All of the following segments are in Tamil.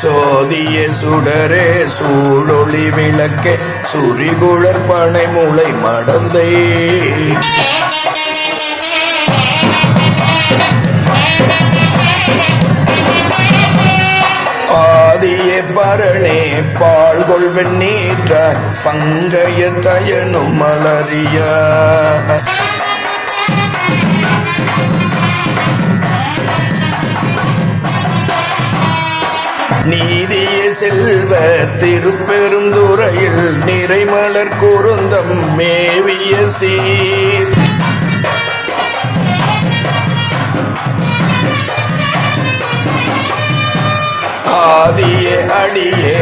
சோதிய சுடரே சூழொளி விளக்கே சுரிகுழற் பனை மூளை மடந்தே. ஆதியே பரணே பால் கொள்வெண் நீற்ற பங்கைய தயனும் மலரியா. நீதிய செல்வ திருப்பெருந்துறையில் நிறைமலர் குருந்தம் மேவிய சீர். ஆதிய அடியே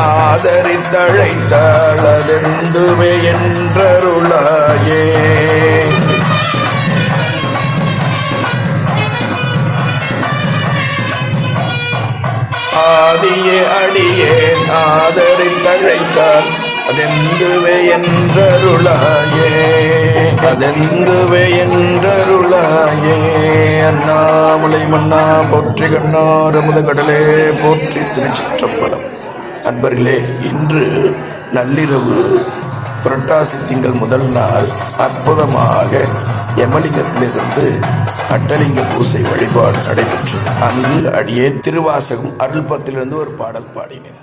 ஆதரித்தழைத்தளதெந்துவே என்றருளாய் ஆதியே அடியே ஆதரித்தழைத்தால் அதெந்துவே என்றருளாயே அதெந்துவே என்றருளாயே. அண்ணாமலை மன்னா போற்றி கண்ணார் அமுத கடலே போற்றி திருச்சிற்றம்பலம். அன்பர்களே இன்று நள்ளிரவு புரட்டாசி திங்கள் முதல் நாள் அற்புதமாக யமலிங்கத்திலிருந்து அட்டலிங்க பூசை வழிபாடு நடைபெற்றது. அங்கு அடியேன் திருவாசகம் அருள்பத்திலிருந்து ஒரு பாடல் பாடினேன்.